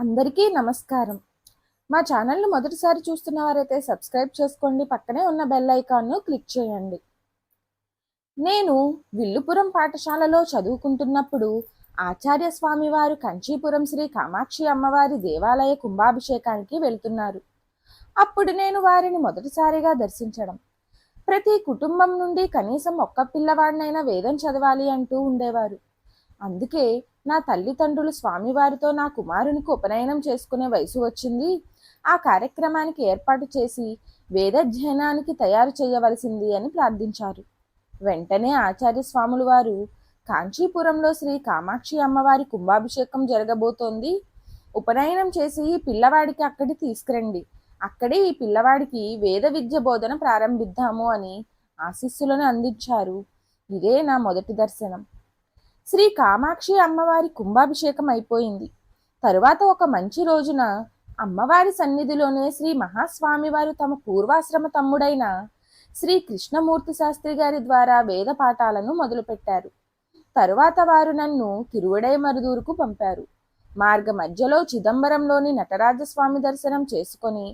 అందరికీ నమస్కారం. మా ఛానల్ను మొదటిసారి చూస్తున్న వారైతే సబ్స్క్రైబ్ చేసుకోండి పక్కనే ఉన్న బెల్ ఐకాన్ను క్లిక్ చేయండి. నేను విల్లుపురం పాఠశాలలో చదువుకుంటున్నప్పుడు ఆచార్య స్వామి వారు కంచీపురం శ్రీ కామాక్షి అమ్మవారి దేవాలయ కుంభాభిషేకానికి వెళ్తున్నారు. అప్పుడు నేను వారిని మొదటిసారిగా దర్శించడం. ప్రతి కుటుంబం నుండి కనీసం ఒక్క పిల్లవాడినైనా వేదం చదవాలి అంటూ ఉండేవారు. అందుకే నా తల్లిదండ్రులు స్వామివారితో నా కుమారునికి ఉపనయనం చేసుకునే వయసు వచ్చింది. ఆ కార్యక్రమానికి ఏర్పాటు చేసి వేదధ్యయనానికి తయారు చేయవలసింది అని ప్రార్థించారు. వెంటనే ఆచార్య స్వాములు వారు కాంచీపురంలో శ్రీ కామాక్షి అమ్మవారి కుంభాభిషేకం జరగబోతోంది. ఉపనయనం చేసి ఈ పిల్లవాడికి అక్కడి తీసుకురండి. అక్కడే ఈ పిల్లవాడికి వేద విద్య బోధన ప్రారంభిద్దాము అని ఆశీస్సులను అందించారు. ఇదే నా మొదటి దర్శనం. శ్రీ కామాక్షి అమ్మవారి కుంభాభిషేకం అయిపోయింది. తరువాత ఒక మంచి రోజున అమ్మవారి సన్నిధిలోనే శ్రీ మహాస్వామివారు తమ పూర్వాశ్రమ తమ్ముడైన శ్రీ కృష్ణమూర్తి శాస్త్రి గారి ద్వారా వేద పాఠాలను మొదలుపెట్టారు. తరువాత వారు నన్ను తిరువడై మరుదూరుకు పంపారు. మార్గ మధ్యలో చిదంబరంలోని నటరాజస్వామి దర్శనం చేసుకొని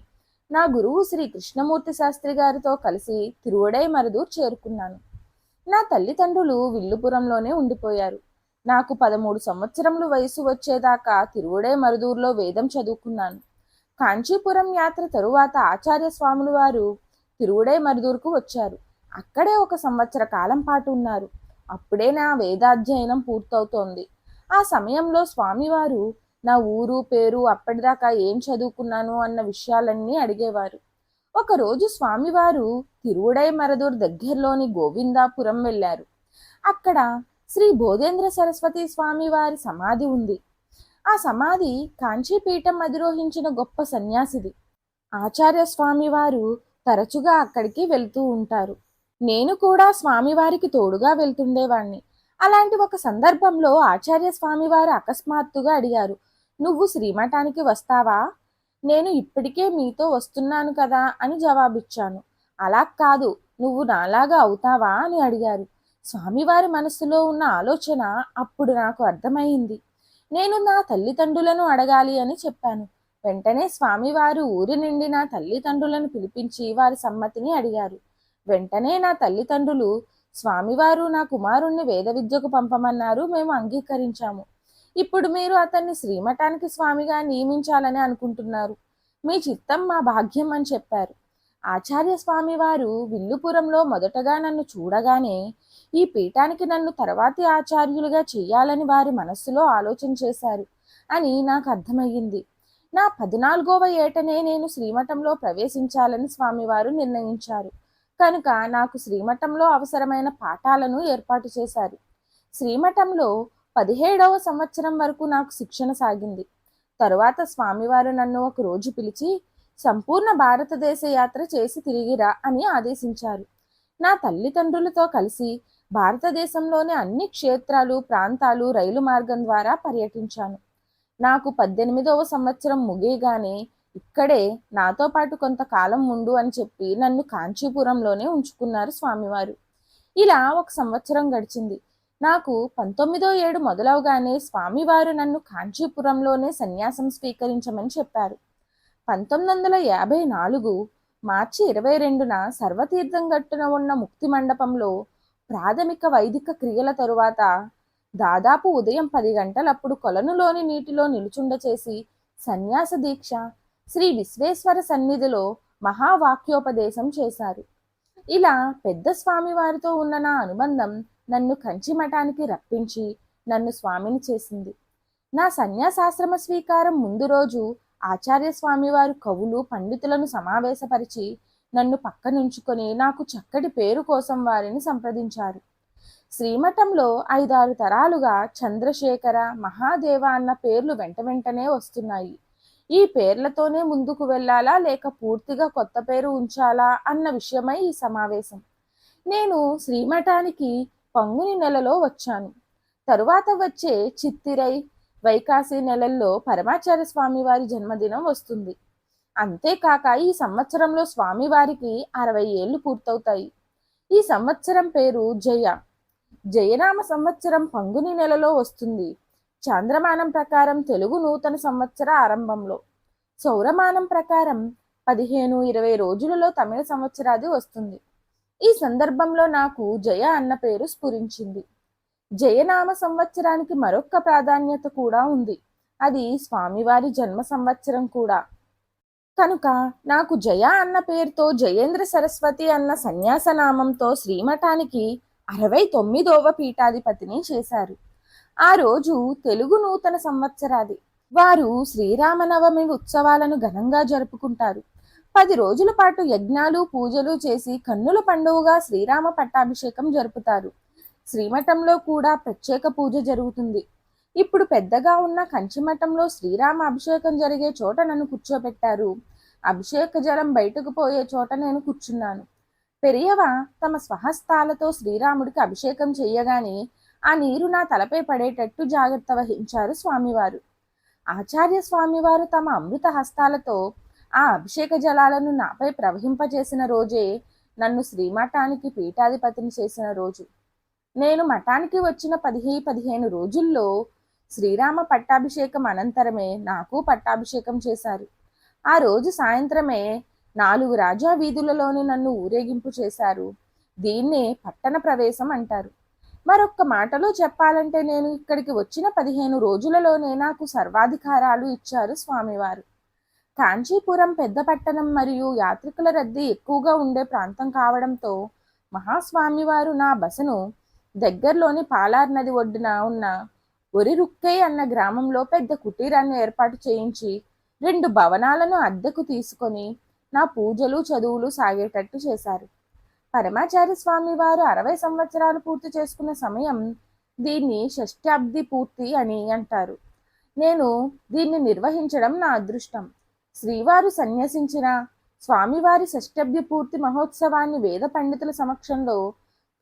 నా గురువు శ్రీ కృష్ణమూర్తి శాస్త్రి గారితో కలిసి తిరువడై మరుదూరు చేరుకున్నాను. నా తల్లిదండ్రులు విల్లుపురంలోనే ఉండిపోయారు. నాకు పదమూడు సంవత్సరములు వయసు వచ్చేదాకా తిరువుడే మరుదూరులో వేదం చదువుకున్నాను. కాంచీపురం యాత్ర తరువాత ఆచార్య స్వాములు వారు తిరువుడే మరుదూరుకు వచ్చారు. అక్కడే ఒక సంవత్సర కాలం పాటు ఉన్నారు. అప్పుడే నా వేదాధ్యయనం పూర్తవుతోంది. ఆ సమయంలో స్వామివారు నా ఊరు పేరు అప్పటిదాకా ఏం చదువుకున్నాను అన్న విషయాలన్నీ అడిగేవారు. ఒకరోజు స్వామివారు తిరువుడై మరదూర్ దగ్గరలోని గోవిందాపురం వెళ్ళారు. అక్కడ శ్రీ బోధేంద్ర సరస్వతి స్వామి వారి సమాధి ఉంది. ఆ సమాధి కాంచీపీఠం అధిరోహించిన గొప్ప సన్యాసిది. ఆచార్య స్వామివారు తరచుగా అక్కడికి వెళ్తూ ఉంటారు. నేను కూడా స్వామివారికి తోడుగా వెళ్తుండేవాణ్ణి. అలాంటి ఒక సందర్భంలో ఆచార్య స్వామివారు అకస్మాత్తుగా అడిగారు నువ్వు శ్రీమఠానికి వస్తావా? నేను ఇప్పటికే మీతో వస్తున్నాను కదా అని జవాబిచ్చాను. అలా కాదు నువ్వు నాలాగా అవుతావా అని అడిగారు. స్వామివారి మనసులో ఉన్న ఆలోచన అప్పుడు నాకు అర్థమైంది. నేను నా తల్లిదండ్రులను అడగాలి అని చెప్పాను. వెంటనే స్వామివారు ఊరి నుండి నా తల్లిదండ్రులను పిలిపించి వారి సమ్మతిని అడిగారు. వెంటనే నా తల్లిదండ్రులు స్వామివారు నా కుమారుణ్ణి వేద విద్యకు పంపమన్నారు మేము అంగీకరించాము. ఇప్పుడు మీరు అతన్ని శ్రీమఠానికి స్వామిగా నియమించాలని అనుకుంటున్నారు. మీ చిత్తం మా భాగ్యం అని చెప్పారు. ఆచార్య స్వామి వారు విల్లుపురంలో మొదటగా నన్ను చూడగానే ఈ పీఠానికి నన్ను తర్వాతి ఆచార్యులుగా చేయాలని వారి మనస్సులో ఆలోచన చేశారు అని నాకు అర్థమయ్యింది. నా పద్నాలుగవ ఏటనే నేను శ్రీమఠంలో ప్రవేశించాలని స్వామివారు నిర్ణయించారు. కనుక నాకు శ్రీమఠంలో అవసరమైన పాఠాలను ఏర్పాటు చేశారు. శ్రీమఠంలో పదిహేడవ సంవత్సరం వరకు నాకు శిక్షణ సాగింది. తరువాత స్వామివారు నన్ను ఒక రోజు పిలిచి సంపూర్ణ భారతదేశ యాత్ర చేసి తిరిగిరా అని ఆదేశించారు. నా తల్లిదండ్రులతో కలిసి భారతదేశంలోని అన్ని క్షేత్రాలు ప్రాంతాలు రైలు మార్గం ద్వారా పర్యటించాను. నాకు పద్దెనిమిదవ సంవత్సరం ముగియగానే ఇక్కడే నాతో పాటు కొంతకాలం ఉండు అని చెప్పి నన్ను కాంచీపురంలోనే ఉంచుకున్నారు స్వామివారు. ఇలా ఒక సంవత్సరం గడిచింది. నాకు పంతొమ్మిదో ఏడు మొదలవగానే స్వామివారు నన్ను కాంచీపురంలోనే సన్యాసం స్వీకరించమని చెప్పారు. పంతొమ్మిది వందల యాభై నాలుగు మార్చి ఇరవై రెండున సర్వతీర్థం గట్టున ఉన్న ముక్తి మండపంలో ప్రాథమిక వైదిక క్రియల తరువాత దాదాపు ఉదయం పది గంటలప్పుడు కొలనులోని నీటిలో నిలుచుండ చేసి సన్యాస దీక్ష శ్రీ విశ్వేశ్వర సన్నిధిలో మహావాక్యోపదేశం చేశారు. ఇలా పెద్ద స్వామివారితో ఉన్న నా అనుబంధం నన్ను కంచి మఠానికి రప్పించి నన్ను స్వామిని చేసింది. నా సన్యాసాశ్రమ స్వీకారం ముందు రోజు ఆచార్య స్వామివారు కవులు పండితులను సమావేశపరిచి నన్ను పక్కనుంచుకొని నాకు చక్కటి పేరు కోసం వారిని సంప్రదించారు. శ్రీమఠంలో ఐదారు తరాలుగా చంద్రశేఖర మహాదేవ అన్న పేర్లు వెంట వెంటనే వస్తున్నాయి. ఈ పేర్లతోనే ముందుకు వెళ్ళాలా లేక పూర్తిగా కొత్త పేరు ఉంచాలా అన్న విషయమై ఈ సమావేశం. నేను శ్రీమఠానికి పంగుని నెలలో వచ్చాను. తరువాత వచ్చే చిత్తిరై వైకాసి నెలల్లో పరమాచార్య స్వామివారి జన్మదినం వస్తుంది. అంతేకాక ఈ సంవత్సరంలో స్వామివారికి అరవై ఏళ్ళు పూర్తవుతాయి. ఈ సంవత్సరం పేరు జయ. జయనామ సంవత్సరం పంగుని నెలలో వస్తుంది. చాంద్రమానం ప్రకారం తెలుగు నూతన సంవత్సర ఆరంభంలో. సౌరమానం ప్రకారం పదిహేను ఇరవై రోజులలో తమిళ సంవత్సరాది వస్తుంది. ఈ సందర్భంలో నాకు జయ అన్న పేరు స్ఫురించింది. జయనామ సంవత్సరానికి మరొక్క ప్రాధాన్యత కూడా ఉంది. అది స్వామివారి జన్మ సంవత్సరం కూడా. కనుక నాకు జయ అన్న పేరుతో జయేంద్ర సరస్వతి అన్న సన్యాసనామంతో శ్రీమఠానికి అరవై తొమ్మిదవ పీఠాధిపతిని చేశారు. ఆ రోజు తెలుగు నూతన సంవత్సరాది. వారు శ్రీరామనవమి ఉత్సవాలను ఘనంగా జరుపుకుంటారు. పది రోజుల పాటు యజ్ఞాలు పూజలు చేసి కన్నుల పండుగగా శ్రీరామ పట్టాభిషేకం జరుపుతారు. శ్రీమఠంలో కూడా ప్రత్యేక పూజ జరుగుతుంది. ఇప్పుడు పెద్దగా ఉన్న కంచిమఠంలో శ్రీరామ అభిషేకం జరిగే చోట నన్ను కూర్చోబెట్టారు. అభిషేక జలం బయటకు పోయే చోట నేను కూర్చున్నాను. పెరియవ తమ స్వహస్తాలతో శ్రీరాముడికి అభిషేకం చెయ్యగానే ఆ నీరు నా తలపై పడేటట్టు జాగ్రత్త వహించారు స్వామివారు. ఆచార్య స్వామివారు తమ అమృత హస్తాలతో ఆ అభిషేక జలాలను నాపై ప్రవహింపజేసిన రోజే నన్ను శ్రీమఠానికి పీఠాధిపతిని చేసిన రోజు. నేను మఠానికి వచ్చిన పదిహే పదిహేను రోజుల్లో శ్రీరామ పట్టాభిషేకం అనంతరమే నాకు పట్టాభిషేకం చేశారు. ఆ రోజు సాయంత్రమే నాలుగు రాజా వీధులలోని నన్ను ఊరేగింపు చేశారు. దీన్నే పట్టణ ప్రవేశం అంటారు. మరొక్క మాటలో చెప్పాలంటే నేను ఇక్కడికి వచ్చిన పదిహేను రోజులలోనే నాకు సర్వాధికారాలు ఇచ్చారు స్వామివారు. కాంచీపురం పెద్ద పట్టణం మరియు యాత్రికుల రద్దీ ఎక్కువగా ఉండే ప్రాంతం కావడంతో మహాస్వామివారు నా బసను దగ్గరలోని పాలార్ నది ఒడ్డున ఉన్న ఒరిరుక్కై అన్న గ్రామంలో పెద్ద కుటీరాన్ని ఏర్పాటు చేయించి రెండు భవనాలను అద్దెకు తీసుకొని నా పూజలు చదువులు సాగేటట్టు చేశారు. పరమాచారి స్వామి వారు అరవై సంవత్సరాలు పూర్తి చేసుకున్న సమయం దీన్ని షష్టాబ్ది పూర్తి అని అంటారు. నేను దీన్ని నిర్వహించడం నా అదృష్టం. శ్రీవారు సన్యసించిన స్వామివారి షష్టభ్య పూర్తి మహోత్సవాన్ని వేద పండితుల సమక్షంలో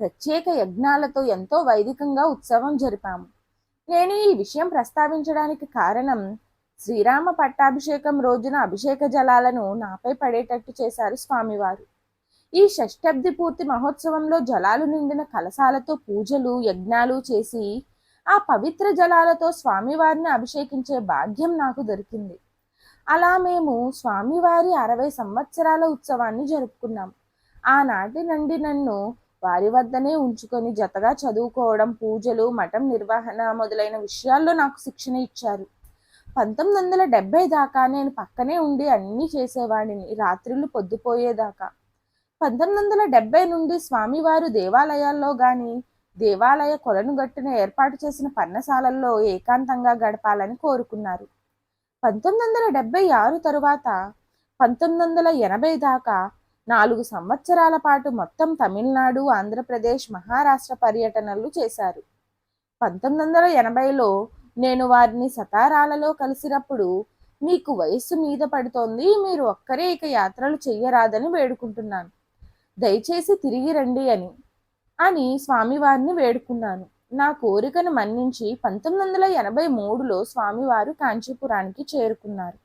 ప్రత్యేక యజ్ఞాలతో ఎంతో వైదికంగా ఉత్సవం జరిపాము. నేను ఈ విషయం ప్రస్తావించడానికి కారణం శ్రీరామ పట్టాభిషేకం రోజున అభిషేక జలాలను నాపై పడేటట్టు చేశారు స్వామివారు. ఈ షష్టబ్ది పూర్తి మహోత్సవంలో జలాలు నిండిన కలశాలతో పూజలు యజ్ఞాలు చేసి ఆ పవిత్ర జలాలతో స్వామివారిని అభిషేకించే భాగ్యం నాకు దొరికింది. అలా మేము స్వామివారి అరవై సంవత్సరాల ఉత్సవాన్ని జరుపుకున్నాం. ఆనాటి నుండి నన్ను వారి వద్దనే ఉంచుకొని జతగా చదువుకోవడం పూజలు మఠం నిర్వహణ మొదలైన విషయాల్లో నాకు శిక్షణ ఇచ్చారు. పంతొమ్మిది వందల డెబ్బై దాకా నేను పక్కనే ఉండి అన్నీ చేసేవాడిని రాత్రులు పొద్దుపోయేదాకా. పంతొమ్మిది వందల డెబ్బై నుండి స్వామివారు దేవాలయాల్లో గాని దేవాలయ కొలను గట్టున ఏర్పాటు చేసిన పర్ణశాలల్లో ఏకాంతంగా గడపాలని కోరుకున్నారు. పంతొమ్మిది వందల డెబ్బై ఆరు తరువాత పంతొమ్మిది వందల ఎనభై దాకా నాలుగు సంవత్సరాల పాటు మొత్తం తమిళనాడు ఆంధ్రప్రదేశ్ మహారాష్ట్ర పర్యటనలు చేశారు. పంతొమ్మిది వందల ఎనభైలో నేను వారిని సతారాలలో కలిసినప్పుడు మీకు వయస్సు మీద పడుతోంది మీరు ఒక్కరే ఇక యాత్రలు చెయ్యరాదని వేడుకుంటున్నాను. దయచేసి తిరిగి రండి అని అని స్వామివారిని వేడుకున్నాను. నా కోరికను మన్నించి పంతొమ్మిది వందల ఎనభై మూడులో స్వామివారు కాంచీపురానికి చేరుకున్నారు.